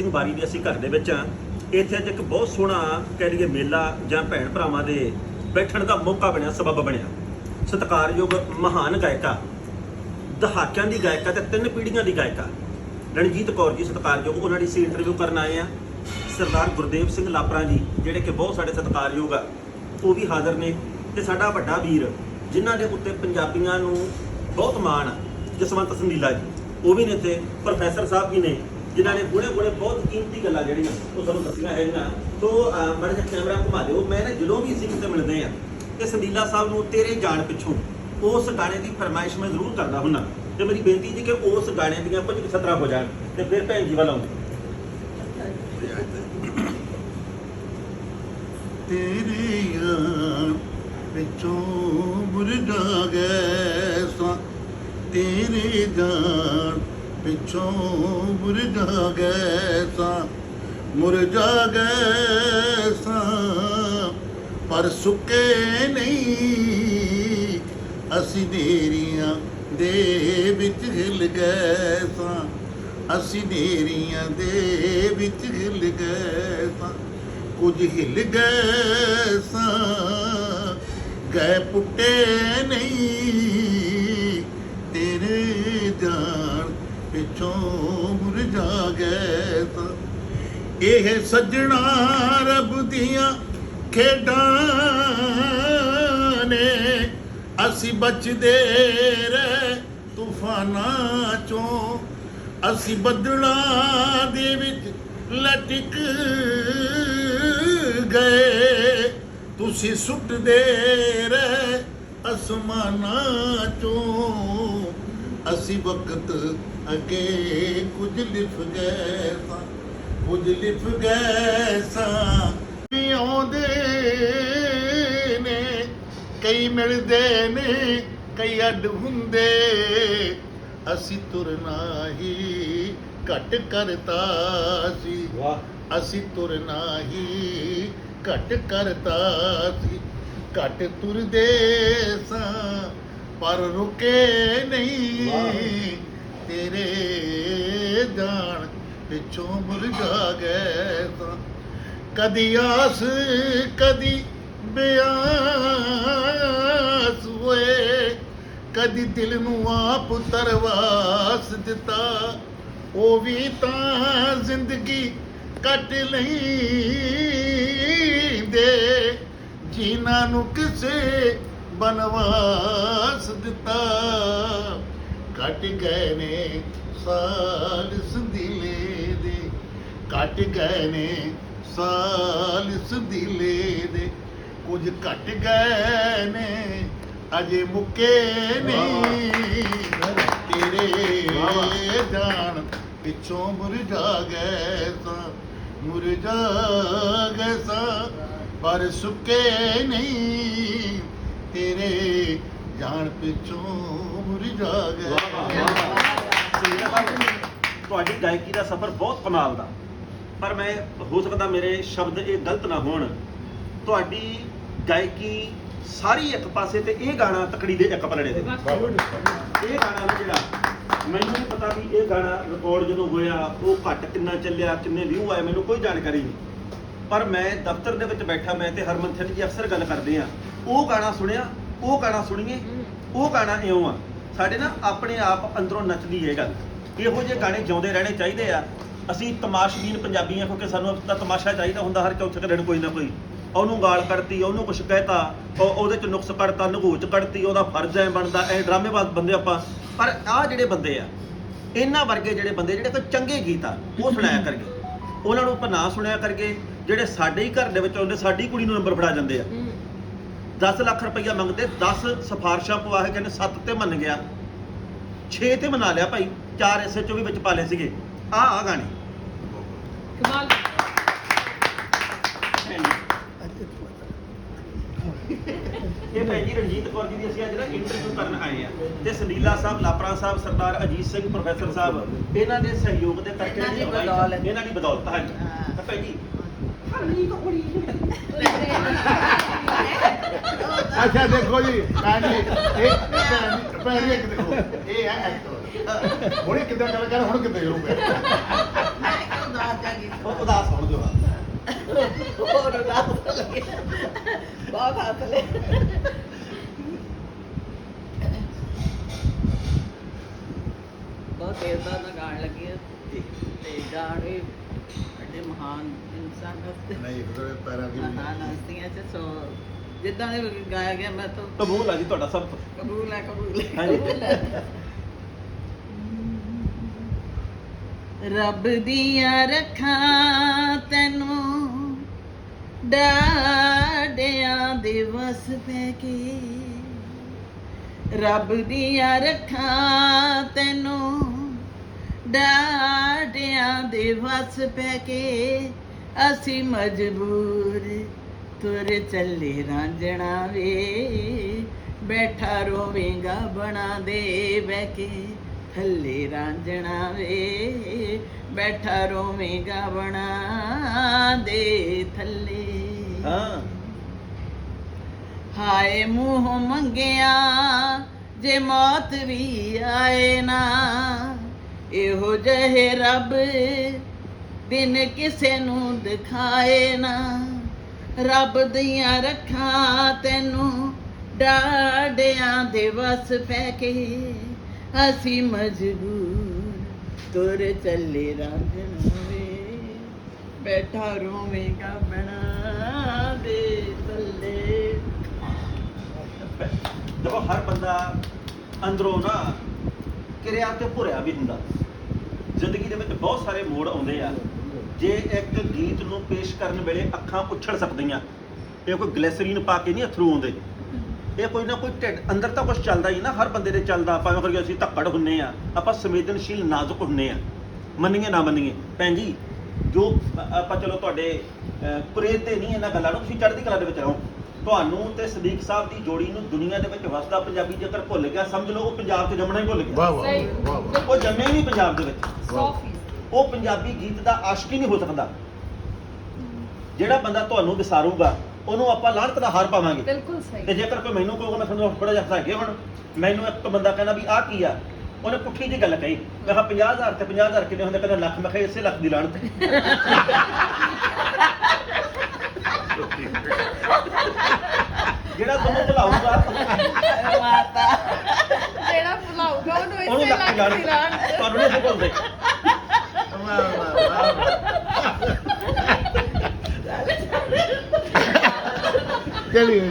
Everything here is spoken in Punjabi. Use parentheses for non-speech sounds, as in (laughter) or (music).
ਸਿੰਘ ਬਾਰੀ ਦੇ ਅਸੀਂ ਘਰ ਦੇ ਵਿੱਚ ਆ ਇੱਥੇ ਅੱਜ ਇੱਕ ਬਹੁਤ ਸੋਹਣਾ ਕਹਿ ਲਈਏ ਮੇਲਾ ਜਾਂ ਭੈਣ ਭਰਾਵਾਂ ਦੇ ਬੈਠਣ ਦਾ ਮੌਕਾ ਬਣਿਆ, ਸਬਬ ਬਣਿਆ। ਸਤਿਕਾਰਯੋਗ ਮਹਾਨ ਗਾਇਕਾ, ਦਹਾਕਿਆਂ ਦੀ ਗਾਇਕਾ ਤੇ ਤਿੰਨ ਪੀੜ੍ਹੀਆਂ ਦੀ ਗਾਇਕਾ। ਰਣਜੀਤ ਕੌਰ ਜੀ ਸਤਿਕਾਰਯੋਗ, ਉਹਨਾਂ ਦੀ ਸੀ ਇੰਟਰਵਿਊ ਕਰਨ ਆਏ ਆ ਸਰਦਾਰ ਗੁਰਦੇਵ ਸਿੰਘ ਲਾਪਰਾ ਜੀ, ਜਿਹੜੇ ਕਿ ਬਹੁਤ ਸਾਡੇ ਸਤਿਕਾਰਯੋਗ ਆ, ਉਹ ਵੀ ਹਾਜ਼ਰ ਨੇ। ਤੇ ਸਾਡਾ ਵੱਡਾ ਵੀਰ, ਜਿਨ੍ਹਾਂ ਦੇ ਉੱਤੇ ਪੰਜਾਬੀਆਂ ਨੂੰ ਬਹੁਤ ਮਾਣ ਆ, ਜਸਵੰਤ ਸੰਧੀਲਾ ਜੀ, ਉਹ ਵੀ ਨੇ ਇੱਥੇ। ਪ੍ਰੋਫੈਸਰ ਸਾਹਿਬ ਜੀ ਨੇ। ਜਿਨ੍ਹਾਂ ਨੇ ਗੁਣੇ ਗੁਣੇ ਬਹੁਤ ਕੀਮਤੀ ਗੱਲਾਂ ਜਿਹੜੀਆਂ ਉਹ ਸਾਨੂੰ ਦੱਸੀਆਂ ਹੈਗੀਆਂ। ਤੋਂ ਮੜ ਜਾ ਕੈਮਰਾ ਘੁਮਾ ਦਿਓ। ਮੈਂ ਨਾ ਜਦੋਂ ਵੀ ਅਸੀਂ ਕਿਤੇ ਮਿਲਦੇ ਆ ਤੇ ਸੰਧੀਲਾ ਸਾਹਿਬ ਨੂੰ ਤੇਰੇ ਜਾਣ ਪਿੱਛੋਂ ਉਸ ਗਾਣੇ ਦੀ ਫਰਮਾਇਸ਼ ਮੈਂ ਜ਼ਰੂਰ ਕਰਦਾ ਹੁੰਨਾ। ਤੇ ਮੇਰੀ ਬੇਨਤੀ ਜੀ ਕਿ ਉਸ ਗਾਣੇ ਦੀਆਂ ਕੁਝ ਸਤਰਾ ਹੋ ਜਾਣ ਤੇ ਫਿਰ ਭੈਣ ਜੀ ਵੱਲ ਆਉਂਦੇ। ਤੇਰੇ ਯਾਰ ਮੁਰਦਾ ਗਏ ਸਾਂ। ਤੇਰੇ ਜਾਨ ਪਿੱਛੋਂ ਮੁਰਦਾ ਗਏ ਸਾਂ ਮੁਰਜਾ ਗਏ ਸਾਂ। ਪਰ ਸੁੱਕੇ ਨਹੀਂ, ਅਸੀਂ ਦੇਰੀਆਂ ਦੇ ਵਿੱਚ ਹਿਲ ਗਏ ਸਾਂ। ਅਸੀਂ ਦੇਰੀਆਂ ਦੇ ਵਿੱਚ ਹਿਲ ਗਏ ਸਾਂ, ਕੁਝ ਹਿਲ ਗਏ ਸਾਂ। ਗਏ ਪੁੱਟੇ ਨਹੀਂ, ਤੇਰੇ ਜਾਣ ਪਿੱਛੋਂ ਮੁਰਝਾ ਗਏ ਸਾਂ ਇਹ ਸੱਜਣਾ ਰੱਬ ਦੀਆਂ ਖੇਡਾਂ ਨੇ। ਅਸੀਂ ਬਚਦੇ ਰਹਿ ਤੂਫਾਨਾਂ ਚੋਂ। ਅਸੀਂ ਬੱਦਲਾਂ ਦੇ ਵਿੱਚ ਲਟਕ ਗਏ। ਤੁਸੀਂ ਸੁੱਟਦੇ ਰਹਿ ਅਸਮਾਨਾਂ ਚੋਂ। ਅਸੀਂ ਵਕਤ ਅੱਗੇ ਕੁਝ ਲਿਫ ਗਏ ਸਾਂ ਕੁਝ ਲਿਫ ਗਏ ਸਾਂ। ਵੀ ਆਉਂਦੇ ਨੇ ਕਈ ਮਿਲਦੇ ਨੇ ਕਈ ਅੱਡ ਹੁੰਦੇ। ਅਸੀਂ ਤੁਰਨਾ ਹੀ ਘਟ ਕਰਤਾ ਸੀ। ਵਾਹ। ਅਸੀਂ ਤੁਰਨਾ ਹੀ ਘਟ ਕਰਤਾ ਸੀ। ਘਟ ਤੁਰਦੇ ਸਾਂ ਪਰ ਰੁਕੇ ਨਹੀਂ। ਤੇਰੇ ਜਾਣ ਪਿੱਛੋਂ ਮੁਰਝਾ ਗਏ ਸਾਂ ਕਦੀ ਆਸ, ਕਦੀ ਬਿਆਸ ਹੋਏ। ਕਦੀ ਦਿਲ ਨੂੰ ਆਪ ਤਰਵਾਸ ਦਿੱਤਾ। ਉਹ ਵੀ ਤਾਂ ਜ਼ਿੰਦਗੀ ਕੱਟ ਦੇ। ਜਿਨ੍ਹਾਂ ਨੂੰ ਕਿਸੇ ਬਨਵਾਸ ਦਿੱਤਾ। ਕੱਟ ਗਏ ਨੇ ਸਾਲ ਸੰਦੀਲੇ ਦੇ। ਕੱਟ ਗਏ ਨੇ ਸਾਲ ਸੰਦੀਲੇ ਦੇ। ਕੁਝ ਘਟ ਗਏ ਨੇ ਅਜੇ ਮੁੱਕੇ ਨਹੀਂ ਤੇਰੇ ਜਾਣ ਪਿੱਛੋਂ ਮੁਰਝਾ ਗਏ ਸਾਂ ਮੁਰਝਾ ਗਏ ਸਾਂ। ਪਰ ਸੁੱਕੇ ਨਹੀਂ ਤੇਰੇ ਜਾਣ ਪਿੱਛੋਂ ਮੁਰਝਾ ਗਏ ਤੁਹਾਡੀ ਗਾਇਕੀ ਦਾ ਸਫ਼ਰ ਬਹੁਤ ਕਮਾਲ ਦਾ। ਪਰ ਮੈਂ ਹੋ ਸਕਦਾ ਮੇਰੇ ਸ਼ਬਦ ਇਹ ਗਲਤ ਨਾ ਹੋਣ। ਤੁਹਾਡੀ ਗਾਇਕੀ ਸਾਰੀ ਇੱਕ ਪਾਸੇ ਤੇ ਇਹ ਗਾਣਾ ਤਕੜੀ ਦੇ ਇੱਕ ਪਲੜੇ ਦੇ ਇਹ ਗਾਣਾ ਨਾ ਜਿਹੜਾ ਮੈਨੂੰ ਨਹੀਂ ਪਤਾ ਵੀ ਇਹ ਗਾਣਾ ਰਿਕਾਰਡ ਜਦੋਂ ਹੋਇਆ ਉਹ ਘੱਟ ਕਿੰਨਾ ਚੱਲਿਆ ਕਿੰਨੇ ਵਿਊ ਆਏ ਮੈਨੂੰ ਕੋਈ ਜਾਣਕਾਰੀ ਨਹੀਂ। ਪਰ ਮੈਂ ਦਫ਼ਤਰ ਦੇ ਵਿੱਚ ਬੈਠਾ ਮੈਂ ਤੇ ਹਰਮਨ ਸਿੰਘ ਜੀ ਅਕਸਰ ਗੱਲ ਕਰਦੇ ਆ। ਉਹ ਗਾਣਾ ਸੁਣਿਆ ਉਹ ਗਾਣਾ ਸੁਣੀਏ, ਉਹ ਗਾਣਾ ਇਉਂ ਆ। ਸਾਡੇ ਨਾ ਆਪਣੇ ਆਪ ਅੰਦਰੋਂ ਨੱਚਦੀ ਇਹ ਗੱਲ। ਇਹੋ ਜਿਹੇ ਗਾਣੇ ਜਿਉਂਦੇ ਰਹਿਣੇ ਚਾਹੀਦੇ ਆ। ਅਸੀਂ ਤਮਾਸ਼ਬੀਨ ਪੰਜਾਬੀ ਆ, ਕਿਉਂਕਿ ਸਾਨੂੰ ਤਾਂ ਤਮਾਸ਼ਾ ਚਾਹੀਦਾ ਹੁੰਦਾ, ਹਰ ਚੌਥੇ ਦਿਨ ਕੋਈ ਨਾ ਕੋਈ। ਉਹਨੂੰ ਗਾਲ ਕੱਢਤੀ, ਉਹਨੂੰ ਕੁਛ ਕਹਿਤਾ, ਉਹ ਉਹਦੇ ਚ ਨੁਕਸ ਕੱਢਤਾ, ਨਗੂਚ ਕੱਢਤੀ, ਉਹਦਾ ਫਰਜ਼ ਐ ਬਣਦਾ ਐ ਡਰਾਮੇਬਾਜ਼ ਬੰਦੇ ਆਪਾਂ। ਪਰ ਆਹ ਜਿਹੜੇ ਬੰਦੇ ਆ, ਇਹਨਾਂ ਵਰਗੇ ਜਿਹੜੇ ਬੰਦੇ, ਜਿਹੜੇ ਕੋਈ ਚੰਗੇ ਗੀਤ ਆ, ਉਹ ਸੁਣਾਇਆ ਕਰਗੇ ਉਹਨਾਂ ਨੂੰ ਆਪਾਂ ਨਾ ਸੁਣਿਆ ਕਰਗੇ ਜਿਹੜੇ ਸਾਡੇ ਹੀ ਘਰ ਦੇ ਵਿੱਚ ਆਉਂਦੇ, ਸਾਡੀ ਕੁੜੀ ਨੂੰ ਨੰਬਰ ਫੜਾ ਜਾਂਦੇ ਆ। 10 ਲੱਖ ਰੁਪਈਆ ਮੰਗਦੇ 10 ਸਿਫਾਰਸ਼ਾਂ ਪਵਾ ਕੇ ਕਹਿੰਦੇ 7 ਤੇ ਮੰਨ ਗਿਆ। 6 ਤੇ ਮਨਾ ਲਿਆ ਭਾਈ 4 ਐਸਏ ਚੋਂ ਵੀ ਵਿੱਚ ਪਾ ਲਏ ਸੀਗੇ। ਆ ਆ ਗਾਣੇ। ਕਮਾਲ। ਇਹ ਭੈਣ ਜੀ ਰਣਜੀਤ ਕੌਰ ਜੀ ਦੀ ਅਸੀਂ ਅੱਜ ਨਾ ਇੰਟਰਵਿਊ ਕਰਨ ਆਏ ਆ। ਤੇ ਸੰਦੀਲਾ ਸਾਹਿਬ ਲਾਪਰਾ ਸਾਹਿਬ ਸਰਦਾਰ ਅਜੀਤ ਸਿੰਘ ਪ੍ਰੋਫੈਸਰ ਸਾਹਿਬ ਇਹਨਾਂ ਦੇ ਸਹਿਯੋਗ ਦੇ ਕਰਕੇ ਇਹਨਾਂ ਦੀ। ਬਦੌਲਤ। ਇਹਨਾਂ ਦੀ ਬਦੌਲਤ ਹਾਂਜੀ। ਹਾਂ। ਤਾਂ ਭੈਣ ਜੀ। (laughs) ਅੱਛਾ ਦੇਖੋ ਜੀ ਭੈਣ ਜੀ ਇਹ ਭੈਣ ਜੀ- ਭੈਣ ਜੀ ਇੱਕ ਦੇਖੋ ਇਹ ਹੈ ਐਕਟਰ ਹੁਣੇ ਕਿੱਦਾਂ ਗੱਲ ਕਰ ਹੁਣ ਕਿੱਦਾਂ ਕਰੂਗਾ ਜਾ ਉਹ ਉਦਾਸ ਹੋਣ ਲੱਗੇ। ਬਹੁਤ ਹੱਥ ਲੈ ਬਹੁਤ ਦੇਰ ਦਾ ਨਾ ਗਾਣ ਲੱਗੀ ਹੈ ਤੇ ਗਾਣ ਵੱਡੇ ਮਹਾਨ ਇਨਸਾਨ ਹਸਤੇ ਨਹੀਂ ਉਹਦੇ ਪੈਰਾਂ ਦੀ ਮਹਾਨ ਹਸਤੀਆਂ ਚ ਸੋ ਜਿੱਦਾਂ ਦੇ ਗਾਇਆ ਗਿਆ ਮੈਂ ਤਾਂ ਕਬੂਲ ਆ ਜੀ ਤੁਹਾਡਾ ਸਭ ਕਬੂਲ ਹੈ ਕਬੂਲ ਹੈ ਹਾਂਜੀ। ਕਬੂਲ ਹੈ ਰੱਬ ਦੀਆਂ ਰੱਖਾਂ ਤੈਨੂੰ ਡਾਡਿਆਂ ਦੇ ਵਸ ਪੈ ਕੇ? ਰੱਬ ਦੀਆਂ ਰੱਖਾਂ ਤੈਨੂੰ ਡਾਡਿਆਂ ਦੇ ਵਸ ਪੈ ਕੇ ਅਸੀਂ ਮਜਬੂਰ ਤੁਰ ਚੱਲੇ ਰਾਂਝਣਾ ਵੇ ਬੈਠਾ ਰੋਵੇਂਗਾ ਬਣਾ ਦੇ ਬਹਿ ਕੇ ਥੱਲੇ ਰਾਂਝਣਾ ਵੇ ਬੈਠਾ ਰੋਵੇਂਗਾ ਬਣਾ ਦੇ ਥੱਲੇ। ਹਾਂ। ਹਾਏ ਮੂੰਹ ਮੰਗਿਆ ਜੇ ਮੌਤ ਵੀ ਆਏ ਨਾ ਇਹੋ ਜਹੇ ਰੱਬ ਬਿਨ ਕਿਸੇ ਨੂੰ ਦਿਖਾਏ ਨਾ। ਰੱਬ ਦੀਆਂ ਰੱਖਾਂ ਤੈਨੂੰ ਡਾਡਿਆਂ ਦੇ ਵਸ ਪੈ ਕੇ ਅਸੀਂ ਮਜਬੂਰ ਤੁਰ ਚੱਲੇ ਰਾਂਝਣ ਵੇ ਬੈਠਾ ਰੋਵੇਂਗਾ ਬਣਾ ਦੇ ਥੱਲੇ। ਦੇਖੋ, ਹਰ ਬੰਦਾ ਅੰਦਰੋਂ ਨਾ ਕਿਰਿਆ ਤੇ ਭੁਰਿਆ ਵੀ ਹੁੰਦਾ। ਜ਼ਿੰਦਗੀ ਦੇ ਵਿੱਚ ਬਹੁਤ ਸਾਰੇ ਮੋੜ ਆਉਂਦੇ ਆ। ਜੇ ਇੱਕ ਗੀਤ ਨੂੰ ਪੇਸ਼ ਕਰਨ ਵੇਲੇ ਅੱਖਾਂ ਉੱਛਲ ਸਕਦੀਆਂ ਇਹ ਕੋਈ ਗਲੈਸਰੀਨ ਪਾ ਕੇ ਨਹੀਂ ਅਥਰੂ ਆਉਂਦੇ। ਇਹ ਕੋਈ ਨਾ ਕੋਈ ਢਿੱਡ ਅੰਦਰ ਤਾਂ ਕੁਝ ਚੱਲਦਾ ਹੀ ਨਾ ਹਰ ਬੰਦੇ ਦੇ ਚੱਲਦਾ। ਭਾਵੇਂ ਕਰਕੇ ਅਸੀਂ ਧੱਕੜ ਹੁੰਨੇ ਆ ਆਪਾਂ ਸੰਵੇਦਨਸ਼ੀਲ ਨਾਜ਼ੁਕ ਹੁੰਨੇ ਆ। ਮੰਨੀਏ ਨਾ ਮੰਨੀਏ। ਭੈਣ ਜੀ ਜੋ ਆਪਾਂ ਚਲੋ ਤੁਹਾਡੇ ਅ, ਤੇ ਨਹੀਂ ਇਹਨਾਂ ਗੱਲਾਂ ਨੂੰ ਤੁਸੀਂ ਚੜ੍ਹਦੀ ਕਲਾ ਦੇ ਵਿੱਚ ਰਹੋ। ਤੁਹਾਨੂੰ ਤੇ ਸਦੀਕ ਸਾਹਿਬ ਦੀ ਜੋੜੀ ਨੂੰ ਦੁਨੀਆ ਦੇ ਵਿੱਚ ਵਸਦਾ ਪੰਜਾਬੀ ਜੇਕਰ ਭੁੱਲ ਗਿਆ ਸਮਝ ਲਓ ਉਹ ਪੰਜਾਬ 'ਚ ਜੰਮਣਾ ਹੀ ਭੁੱਲ ਗਿਆ। ਵਾਹ ਵਾਹ ਸਹੀ। ਵਾਹ ਵਾਹ। ਉਹ ਜੰਮਿਆ ਹੀ ਨਹੀਂ ਪੰਜਾਬ ਦੇ ਵਿੱਚ। ਉਹ ਪੰਜਾਬੀ ਗੀਤ ਦਾ ਆਸ਼ਕ ਹੀ ਨਹੀਂ ਹੋ ਸਕਦਾ। ਜਿਹੜਾ ਬੰਦਾ ਤੁਹਾਨੂੰ ਵਿਸਾਰੂਗਾ ਉਹਨੂੰ ਆਪਾਂ ਲਾਹਨਤ ਦਾ ਹਾਰ ਪਾਵਾਂਗੇ। ਬਿਲਕੁਲ ਤੇ ਸਹੀ ਜੇਕਰ ਕੋਈ ਮੈਨੂੰ ਕਹੂਗਾ ਮੈਂ ਤੁਹਾਨੂੰ ਬੜਾ ਜਿਹਾ ਹਸਾਗੇ ਹੁਣ ਮੈਨੂੰ ਇੱਕ ਬੰਦਾ ਕਹਿੰਦਾ ਵੀ ਆਹ ਕੀ ਆ? ਉਹਨੇ ਪੁੱਠੀ ਜੀ ਗੱਲ ਕਹੀ। ਮੈਂ ਕਿਹਾ 50000 ਤੇ 50000 ਕਿੰਨੇ ਹੁੰਦੇ? ਕਹਿੰਦਾ ਲੱਖ। ਮੈਂ ਕਿਹਾ ਇਸੇ ਲੱਖ ਦੀ ਲਾਹਨਤ। (laughs) ਜਿਹੜਾ ਤੁਹਾਨੂੰ ਭੁਲਾਊਗਾ ਮਾਤਾ। ਜਿਹੜਾ ਭੁਲਾਊਗਾ ਉਹਨੂੰ ਉਹਨੂੰ ਦੀ ਲੱਖ ਦੀ ਲਾਹਨਤ ਲਾਹਨਤ ਤੁਹਾਨੂੰ ਨਹੀਂ ਭੁੱਲਦੇ ਵਾਹ ਵਾਹ ਵਾਹ। ਚਲਿਏ।